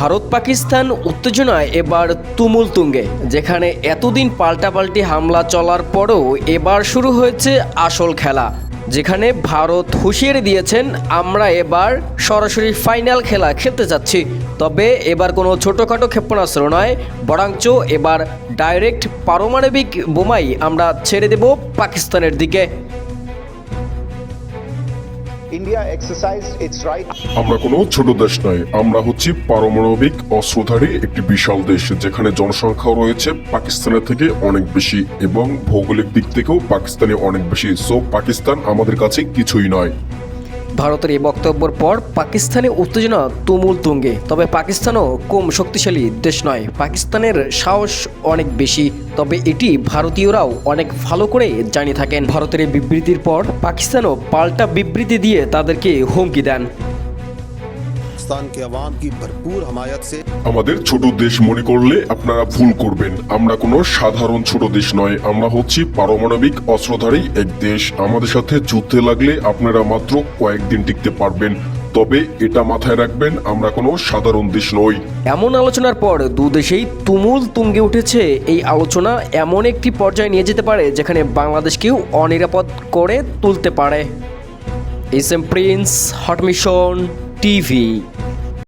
ভারত পাকিস্তান উত্তেজনায় এবার তুমুল তুঙ্গে যেখানে এতদিন পাল্টাপাল্টি হামলা চলার পরও এবার শুরু হয়েছে আসল খেলা, যেখানে ভারত হুঁশিয়ারি দিয়েছেন, আমরা এবার সরাসরি ফাইনাল খেলা খেলতে যাচ্ছি। তবে এবার কোনো ছোটোখাটো ক্ষেপণাস্ত্র নয়, বরঞ্চ এবার ডাইরেক্ট পারমাণবিক বোমাই আমরা ছেড়ে দেব পাকিস্তানের দিকে। India exercised its আমরা কোনো ছোট দেশ নয়, আমরা হচ্ছি পারমাণবিক অস্ত্রধারী একটি বিশাল দেশ, যেখানে জনসংখ্যাও রয়েছে পাকিস্তানের থেকে অনেক বেশি এবং ভৌগোলিক দিক থেকেও পাকিস্তানে অনেক বেশি। সো পাকিস্তান আমাদের কাছে কিছুই নয়। ভারতের এই বক্তব্যের পর পাকিস্তানে উত্তেজনা তুমুল তুঙ্গে। তবে পাকিস্তানও কম শক্তিশালী দেশ নয়। পাকিস্তানের সাহস অনেক বেশি। তবে এটি ভারতীয়রাও অনেক ভালো করে জানিয়ে থাকেন। ভারতের এই বিবৃতির পর পাকিস্তানও পাল্টা বিবৃতি দিয়ে তাদেরকে হুমকি দেন। পাকিস্তান কে আওয়াম কি ভরপুর হমায়ত সে? আমাদের ছোট দেশ মনে করলে আপনারা ভুল করবেন। আমরা কোনো সাধারণ ছোট দেশ নয়। আমরা হচ্ছি পারমাণবিক অস্ত্রধারী এক দেশ। আমাদের সাথে যুদ্ধে লাগলে আপনারা মাত্র কয়েকদিন টিকতে পারবেন। তবে এটা মাথায় রাখবেন আমরা কোনো সাধারণ দেশ নই। এমন আলোচনার পর দু দেশেই তুমুল তুঙ্গে উঠেছে এই আলোচনা। এমন একটি পর্যায়ে নিয়ে যেতে পারে যেখানে বাংলাদেশকেও অনিরাপদ করে তুলতে পারে। S M Prince hot mission TV.